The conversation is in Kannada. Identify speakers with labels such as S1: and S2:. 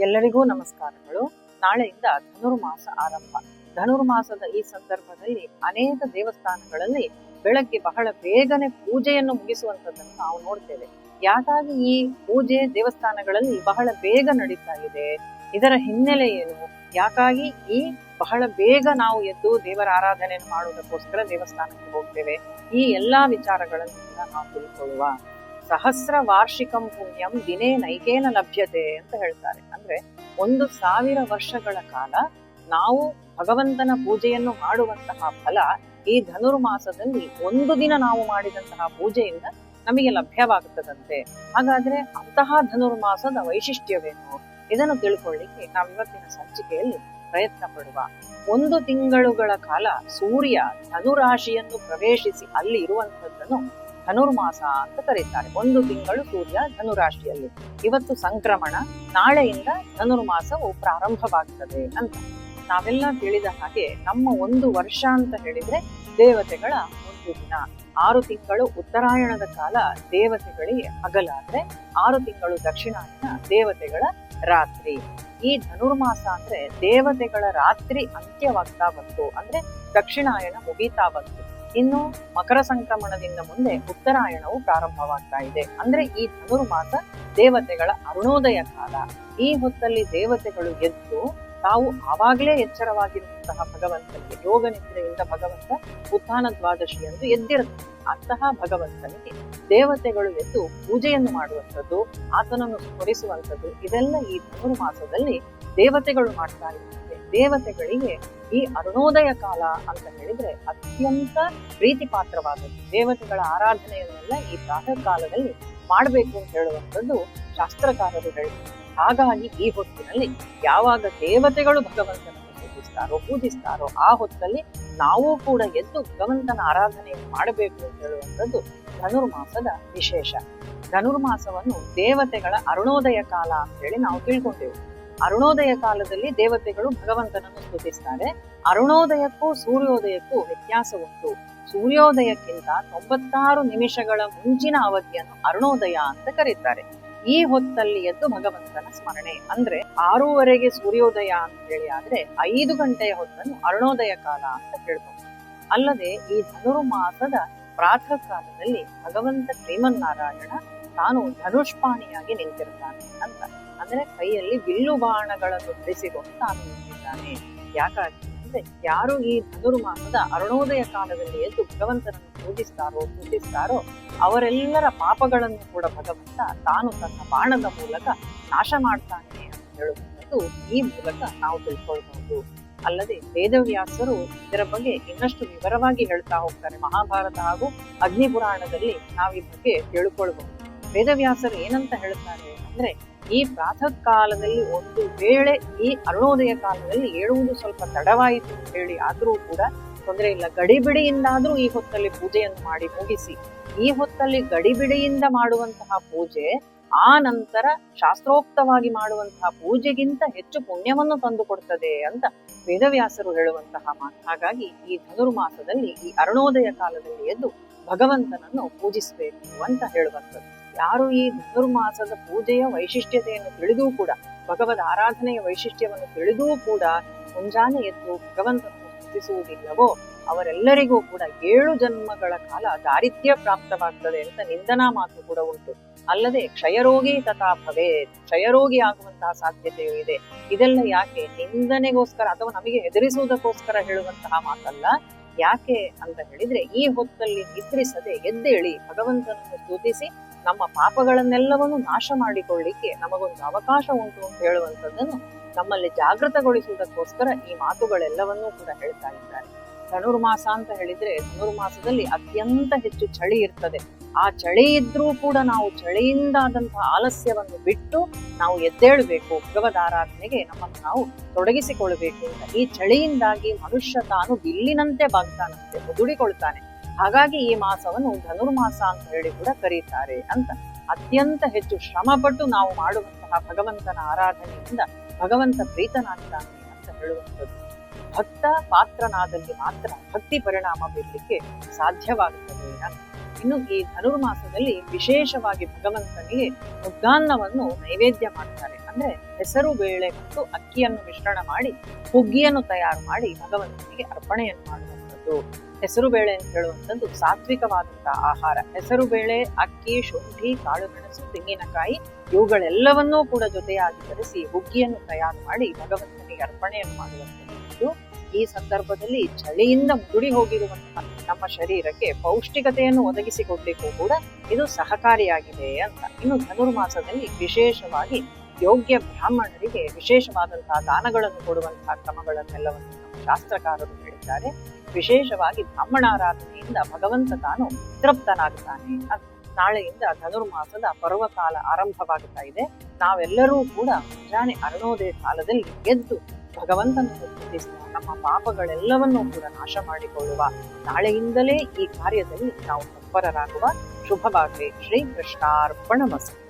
S1: ಎಲ್ಲರಿಗೂ ನಮಸ್ಕಾರಗಳು. ನಾಳೆಯಿಂದ ಧನುರ್ಮಾಸ ಆರಂಭ. ಧನುರ್ಮಾಸದ ಈ ಸಂದರ್ಭದಲ್ಲಿ ಅನೇಕ ದೇವಸ್ಥಾನಗಳಲ್ಲಿ ಬೆಳಗ್ಗೆ ಬಹಳ ಬೇಗನೆ ಪೂಜೆಯನ್ನು ಮುಗಿಸುವಂತದ್ದನ್ನು ನಾವು ನೋಡ್ತೇವೆ. ಯಾಕಾಗಿ ಈ ಪೂಜೆ ದೇವಸ್ಥಾನಗಳಲ್ಲಿ ಬಹಳ ಬೇಗ ನಡೀತಾ ಇದೆ? ಇದರ ಹಿನ್ನೆಲೆ ಏನು? ಯಾಕಾಗಿ ಈ ಬಹಳ ಬೇಗ ನಾವು ಎದ್ದು ದೇವರ ಆರಾಧನೆ ಮಾಡುವುದಕ್ಕೋಸ್ಕರ ದೇವಸ್ಥಾನಕ್ಕೆ ಹೋಗ್ತೇವೆ? ಈ ಎಲ್ಲಾ ವಿಚಾರಗಳನ್ನು ನಾವು ತಿಳ್ಕೊಳ್ಳುವ ಸಹಸ್ರ ವಾರ್ಷಿಕಂ ಪುಣ್ಯಂ ದಿನೇ ನೈಕೇನ ಲಭ್ಯತೆ ಅಂತ ಹೇಳ್ತಾರೆ. ಅಂದ್ರೆ ಒಂದು ಸಾವಿರ ವರ್ಷಗಳ ಕಾಲ ನಾವು ಭಗವಂತನ ಪೂಜೆಯನ್ನು ಮಾಡುವಂತಹ ಫಲ ಈ ಧನುರ್ಮಾಸದಲ್ಲಿ ಒಂದು ದಿನ ನಾವು ಮಾಡಿದಂತಹ ಪೂಜೆಯಿಂದ ನಮಗೆ ಲಭ್ಯವಾಗುತ್ತದಂತೆ. ಹಾಗಾದ್ರೆ ಅಂತಹ ಧನುರ್ಮಾಸದ ವೈಶಿಷ್ಟ್ಯವೇನು? ಇದನ್ನು ತಿಳ್ಕೊಳ್ಳಿಕ್ಕೆ ನಾವು ಇವತ್ತಿನ ಸಂಚಿಕೆಯಲ್ಲಿ ಪ್ರಯತ್ನ ಪಡುವ. ಒಂದು ತಿಂಗಳುಗಳ ಕಾಲ ಸೂರ್ಯ ಧನುರಾಶಿಯನ್ನು ಪ್ರವೇಶಿಸಿ ಅಲ್ಲಿ ಇರುವಂತದ್ದನ್ನು ಧನುರ್ಮಾಸ ಅಂತ ಕರೀತಾರೆ. ಒಂದು ತಿಂಗಳು ಸೂರ್ಯ ಧನುರಾಶಿಯಲ್ಲಿ. ಇವತ್ತು ಸಂಕ್ರಮಣ, ನಾಳೆಯಿಂದ ಧನುರ್ಮಾಸವು ಪ್ರಾರಂಭವಾಗ್ತದೆ ಅಂತ. ನಾವೆಲ್ಲ ತಿಳಿದ ಹಾಗೆ ನಮ್ಮ ಒಂದು ವರ್ಷ ಅಂತ ಹೇಳಿದ್ರೆ ದೇವತೆಗಳ ಒಂದು ದಿನ. ಆರು ತಿಂಗಳು ಉತ್ತರಾಯಣದ ಕಾಲ ದೇವತೆಗಳಿಗೆ ಹಗಲಾದ್ರೆ, ಆರು ತಿಂಗಳು ದಕ್ಷಿಣಾಯಣ ದೇವತೆಗಳ ರಾತ್ರಿ. ಈ ಧನುರ್ಮಾಸ ಅಂದ್ರೆ ದೇವತೆಗಳ ರಾತ್ರಿ ಅಂತ್ಯವಾಗ್ತಾ ಬಂತು. ಅಂದ್ರೆ ದಕ್ಷಿಣಾಯಣ ಮುಗೀತಾ ಬಂತು. ಇನ್ನು ಮಕರ ಸಂಕ್ರಮಣದಿಂದ ಮುಂದೆ ಉತ್ತರಾಯಣವು ಪ್ರಾರಂಭವಾಗ್ತಾ ಇದೆ. ಅಂದ್ರೆ ಈ ಧನುರ್ಮಾಸ ದೇವತೆಗಳ ಅರುಣೋದಯ ಕಾಲ. ಈ ಹೊತ್ತಲ್ಲಿ ದೇವತೆಗಳು ಎದ್ದು ತಾವು ಆವಾಗಲೇ ಎಚ್ಚರವಾಗಿರುವಂತಹ ಭಗವಂತನಿಗೆ ಯೋಗ ನಿದ್ರೆಯಿಂದ ಭಗವಂತ ಉತ್ಥಾನ ದ್ವಾದಶಿಯಂದು ಎದ್ದಿರುತ್ತೆ ಅಂತಹ ಭಗವಂತನಿಗೆ ದೇವತೆಗಳು ಎದ್ದು ಪೂಜೆಯನ್ನು ಮಾಡುವಂಥದ್ದು ಆತನನ್ನು ಸ್ಮರಿಸುವಂಥದ್ದು, ಇದೆಲ್ಲ ಈ ಧನುರ್ಮಾಸದಲ್ಲಿ ದೇವತೆಗಳು ಮಾಡ್ತಾ ದೇವತೆಗಳಿಗೆ ಈ ಅರುಣೋದಯ ಕಾಲ ಅಂತ ಹೇಳಿದ್ರೆ ಅತ್ಯಂತ ಪ್ರೀತಿ ಪಾತ್ರವಾದದ್ದು ದೇವತೆಗಳ ಆರಾಧನೆಯನ್ನೆಲ್ಲ ಈ ಪ್ರಾತಃ ಕಾಲದಲ್ಲಿ ಮಾಡಬೇಕು ಅಂತ ಹೇಳುವಂಥದ್ದು ಶಾಸ್ತ್ರಕಾರರು ಹೇಳಿದರು ಹಾಗಾಗಿ ಈ ಹೊತ್ತಿನಲ್ಲಿ ಯಾವಾಗ ದೇವತೆಗಳು ಭಗವಂತನನ್ನು ಪೂಜಿಸ್ತಾರೋ ಪೂಜಿಸ್ತಾರೋ, ಆ ಹೊತ್ತಲ್ಲಿ ನಾವು ಕೂಡ ಎದ್ದು ಭಗವಂತನ ಆರಾಧನೆಯನ್ನು ಮಾಡಬೇಕು ಅಂತ ಹೇಳುವಂಥದ್ದು ಧನುರ್ಮಾಸದ ವಿಶೇಷ. ಧನುರ್ಮಾಸವನ್ನು ದೇವತೆಗಳ ಅರುಣೋದಯ ಕಾಲ ಅಂತ ಹೇಳಿ ನಾವು ತಿಳ್ಕೊಂಡೇವೆ. ಅರುಣೋದಯ ಕಾಲದಲ್ಲಿ ದೇವತೆಗಳು ಭಗವಂತನನ್ನು ಸ್ತುತಿಸ್ತಾರೆ. ಅರುಣೋದಯಕ್ಕೂ ಸೂರ್ಯೋದಯಕ್ಕೂ ವ್ಯತ್ಯಾಸ ಉಂಟು. ಸೂರ್ಯೋದಯಕ್ಕಿಂತ ತೊಂಬತ್ತಾರು ನಿಮಿಷಗಳ ಮುಂಚಿನ ಅವಧಿಯನ್ನು ಅರುಣೋದಯ ಅಂತ ಕರೀತಾರೆ. ಈ ಹೊತ್ತಲ್ಲಿ ಎದ್ದು ಭಗವಂತನ ಸ್ಮರಣೆ. ಅಂದ್ರೆ ಆರೂವರೆಗೆ ಸೂರ್ಯೋದಯ ಅಂತ ಹೇಳಿ ಆದ್ರೆ ಐದು ಗಂಟೆಯ ಹೊತ್ತನ್ನು ಅರುಣೋದಯ ಕಾಲ ಅಂತ ಹೇಳ್ಬೋದು ಅಲ್ಲದೆ ಈ ಧನುರ್ಮಾಸದ ಪ್ರಾತಃ ಕಾಲದಲ್ಲಿ ಭಗವಂತ ಶ್ರೀಮನ್ನಾರಾಯಣ ತಾನು ಧನುಷ್ಪಾಣಿಯಾಗಿ ನಿಂತಿರ್ತಾನೆ ಅಂತ. ಅಂದ್ರೆ ಕೈಯಲ್ಲಿ ಬಿಲ್ಲು ಬಾಣಗಳನ್ನು ಧರಿಸಿಕೊಂಡು ತಾನು ನಿಂತಿದ್ದಾನೆ. ಯಾಕಾಗಿ ಅಂದ್ರೆ ಯಾರು ಈ ಧನುರ್ಮಾಸದ ಅರುಣೋದಯ ಕಾಲದಲ್ಲಿ ಎದ್ದು ಭಗವಂತನನ್ನು ಪೂಜಿಸ್ತಾರೋ ಪೂಜಿಸ್ತಾರೋ, ಅವರೆಲ್ಲರ ಪಾಪಗಳನ್ನು ಕೂಡ ಭಗವಂತ ತಾನು ತನ್ನ ಬಾಣದ ಮೂಲಕ ನಾಶ ಮಾಡ್ತಾನೆ ಅಂತ ಹೇಳುವಂಥದ್ದು ಈ ಮೂಲಕ ನಾವು ತಿಳ್ಕೊಳ್ಬಹುದು. ಅಲ್ಲದೆ ವೇದವ್ಯಾಸರು ಇದರ ಬಗ್ಗೆ ಇನ್ನಷ್ಟು ವಿವರವಾಗಿ ಹೇಳ್ತಾ ಹೋಗ್ತಾರೆ. ಮಹಾಭಾರತ ಹಾಗೂ ಅಗ್ನಿ ಪುರಾಣದಲ್ಲಿ ನಾವು ಈ ಬಗ್ಗೆ ತಿಳ್ಕೊಳ್ಬಹುದು. ವೇದವ್ಯಾಸರು ಏನಂತ ಹೇಳುತ್ತಾರೆ ಅಂದ್ರೆ, ಈ ಪ್ರಾತಃ ಕಾಲದಲ್ಲಿ ಒಂದು ವೇಳೆ ಈ ಅರುಣೋದಯ ಕಾಲದಲ್ಲಿ ಏಳುವುದು ಸ್ವಲ್ಪ ತಡವಾಯಿತು ಅಂತ ಹೇಳಿ ಆದ್ರೂ ಕೂಡ ತೊಂದರೆ ಇಲ್ಲ. ಗಡಿಬಿಡಿಯಿಂದಾದ್ರೂ ಈ ಹೊತ್ತಲ್ಲಿ ಪೂಜೆಯನ್ನು ಮಾಡಿ ಮುಗಿಸಿ. ಈ ಹೊತ್ತಲ್ಲಿ ಗಡಿಬಿಡಿಯಿಂದ ಮಾಡುವಂತಹ ಪೂಜೆ, ಆ ನಂತರ ಶಾಸ್ತ್ರೋಕ್ತವಾಗಿ ಮಾಡುವಂತಹ ಪೂಜೆಗಿಂತ ಹೆಚ್ಚು ಪುಣ್ಯವನ್ನು ತಂದುಕೊಡ್ತದೆ ಅಂತ ವೇದವ್ಯಾಸರು ಹೇಳುವಂತಹ ಮಾತು. ಹಾಗಾಗಿ ಈ ಧನುರ್ಮಾಸದಲ್ಲಿ ಈ ಅರುಣೋದಯ ಕಾಲದಲ್ಲಿ ಎದ್ದು ಭಗವಂತನನ್ನು ಪೂಜಿಸಬೇಕು ಅಂತ ಹೇಳುವಂಥದ್ದು. ಯಾರು ಈ ಧನುರ್ಮಾಸದ ಪೂಜೆಯ ವೈಶಿಷ್ಟ್ಯತೆಯನ್ನು ತಿಳಿದೂ ಕೂಡ, ಭಗವದ್ ಆರಾಧನೆಯ ವೈಶಿಷ್ಟ್ಯವನ್ನು ತಿಳಿದೂ ಕೂಡ ಮುಂಜಾನೆ ಎದ್ದು ಭಗವಂತನನ್ನು ಸ್ತುತಿಸುವುದಿಲ್ಲವೋ, ಅವರೆಲ್ಲರಿಗೂ ಕೂಡ ಏಳು ಜನ್ಮಗಳ ಕಾಲ ದಾರಿದ್ರ್ಯ ಪ್ರಾಪ್ತವಾಗ್ತದೆ ಅಂತ ನಿಂದನಾ ಮಾತು ಕೂಡ ಉಂಟು. ಅಲ್ಲದೆ ಕ್ಷಯರೋಗಿ ತಥಾ ಭವೇ ಕ್ಷಯರೋಗಿ ಆಗುವಂತಹ ಸಾಧ್ಯತೆಯೂ ಇದೆ. ಇದೆಲ್ಲ ಯಾಕೆ ನಿಂದನೆಗೋಸ್ಕರ ಅಥವಾ ನಮಗೆ ಹೆದರಿಸುವುದಕ್ಕೋಸ್ಕರ ಹೇಳುವಂತಹ ಮಾತಲ್ಲ. ಯಾಕೆ ಅಂತ ಹೇಳಿದ್ರೆ, ಈ ಹೊತ್ತಲ್ಲಿ ನಿದ್ರಿಸದೆ ಎದ್ದೇಳಿ ಭಗವಂತನನ್ನು ಸ್ತುತಿಸಿ ನಮ್ಮ ಪಾಪಗಳನ್ನೆಲ್ಲವನ್ನು ನಾಶ ಮಾಡಿಕೊಳ್ಳಿಕ್ಕೆ ನಮಗೊಂದು ಅವಕಾಶ ಉಂಟು ಅಂತ ಹೇಳುವಂಥದ್ದನ್ನು ನಮ್ಮಲ್ಲಿ ಜಾಗೃತಗೊಳಿಸುವುದಕ್ಕೋಸ್ಕರ ಈ ಮಾತುಗಳೆಲ್ಲವನ್ನೂ ಕೂಡ ಹೇಳ್ತಾ ಇದ್ದಾರೆ. ಧನುರ್ಮಾಸ ಅಂತ ಹೇಳಿದ್ರೆ ಧನುರ್ಮಾಸದಲ್ಲಿ ಅತ್ಯಂತ ಹೆಚ್ಚು ಚಳಿ ಇರ್ತದೆ. ಆ ಚಳಿ ಇದ್ರೂ ಕೂಡ ನಾವು ಚಳಿಯಿಂದಾದಂತಹ ಆಲಸ್ಯವನ್ನು ಬಿಟ್ಟು ನಾವು ಎದ್ದೇಳಬೇಕು. ಭಗವದ್ ಆರಾಧನೆಗೆ ನಮ್ಮನ್ನು ನಾವು ತೊಡಗಿಸಿಕೊಳ್ಬೇಕು ಅಂತ. ಈ ಚಳಿಯಿಂದಾಗಿ ಮನುಷ್ಯ ತಾನು ಬಿಲ್ಲಿನಂತೆ ಬಾಗ್ತಾನಂತೆ, ಮುದುಡಿಕೊಳ್ತಾನೆ. ಹಾಗಾಗಿ ಈ ಮಾಸವನ್ನು ಧನುರ್ಮಾಸ ಅಂತ ಹೇಳಿ ಕೂಡ ಕರೀತಾರೆ ಅಂತ ಅತ್ಯಂತ ಹೆಚ್ಚು ಶ್ರಮಪಟ್ಟು ನಾವು ಮಾಡುವಂತಹ ಭಗವಂತನ ಆರಾಧನೆಯಿಂದ ಭಗವಂತ ಪ್ರೀತನಾಗ್ತಾನೆ ಅಂತ ಹೇಳುವಂಥದ್ದು. ಭಕ್ತ ಪಾತ್ರನಾದಲ್ಲಿ ಮಾತ್ರ ಭಕ್ತಿ ಪರಿಣಾಮ ಬೀರಲಿಕ್ಕೆ ಸಾಧ್ಯವಾಗುತ್ತದೆ ಇನ್ನು ಈ ಧನುರ್ಮಾಸದಲ್ಲಿ ವಿಶೇಷವಾಗಿ ಭಗವಂತನಿಗೆ ಮುದ್ದಾನ್ನವನ್ನು ನೈವೇದ್ಯ ಮಾಡ್ತಾರೆ. ಅಂದ್ರೆ ಹೆಸರು, ಬೇಳೆ ಮತ್ತು ಅಕ್ಕಿಯನ್ನು ಮಿಶ್ರಣ ಮಾಡಿ ಹುಗ್ಗಿಯನ್ನು ತಯಾರು ಮಾಡಿ ಭಗವಂತನಿಗೆ ಅರ್ಪಣೆಯನ್ನು ಮಾಡುವಂಥದ್ದು ಹೆಸರು ಬೇಳೆ ಅಂತ ಹೇಳುವಂಥದ್ದು ಸಾತ್ವಿಕವಾದಂತಹ ಆಹಾರ. ಹೆಸರು ಬೇಳೆ ಅಕ್ಕಿ, ಶುಂಠಿ, ಕಾಳುಮೆಣಸು, ತೆಂಗಿನಕಾಯಿ ಇವುಗಳೆಲ್ಲವನ್ನೂ ಕೂಡ ಜೊತೆಯಾಗಿ ಬೆರೆಸಿ ಹುಗ್ಗಿಯನ್ನು ತಯಾರು ಮಾಡಿ ಭಗವಂತನಿಗೆ ಅರ್ಪಣೆಯನ್ನು ಮಾಡುವಂಥದ್ದು. ಈ ಸಂದರ್ಭದಲ್ಲಿ ಚಳಿಯಿಂದ ಮುದುಡಿ ಹೋಗಿರುವಂತಹ ನಮ್ಮ ಶರೀರಕ್ಕೆ ಪೌಷ್ಟಿಕತೆಯನ್ನು ಒದಗಿಸಿಕೊಡ್ಲಿಕ್ಕೂ ಕೂಡ ಇದು ಸಹಕಾರಿಯಾಗಿದೆ ಅಂತ. ಇನ್ನು ಧನುರ್ಮಾಸದಲ್ಲಿ ವಿಶೇಷವಾಗಿ ಯೋಗ್ಯ ಬ್ರಾಹ್ಮಣರಿಗೆ ವಿಶೇಷವಾದಂತಹ ದಾನಗಳನ್ನು ಕೊಡುವಂತಹ ಕ್ರಮಗಳನ್ನೆಲ್ಲವನ್ನು ಶಾಸ್ತ್ರಕಾರರು ಹೇಳಿದ್ದಾರೆ. ವಿಶೇಷವಾಗಿ ಬ್ರಾಹ್ಮಣಾರಾಧನೆಯಿಂದ ಭಗವಂತ ತಾನು ತೃಪ್ತನಾಗುತ್ತಾನೆ ನಾಳೆಯಿಂದ ಧನುರ್ಮಾಸದ ಪರ್ವಕಾಲ ಆರಂಭವಾಗುತ್ತಾ ಇದೆ. ನಾವೆಲ್ಲರೂ ಕೂಡ ಮುಂಜಾನೆ ಅರುಣೋದಯ ಕಾಲದಲ್ಲಿ ಗೆದ್ದು ಭಗವಂತನನ್ನು ಸ್ತುತಿಸುವ ನಮ್ಮ ಪಾಪಗಳೆಲ್ಲವನ್ನೂ ಕೂಡ ನಾಶ ಮಾಡಿಕೊಳ್ಳುವ ನಾಳೆಯಿಂದಲೇ ಈ ಕಾರ್ಯದಲ್ಲಿ ನಾವು ತತ್ಪರರಾಗುವ. ಶುಭವಾಗಲಿ ಶ್ರೀ ಕೃಷ್ಣಾರ್ಪಣಮಸ್ತು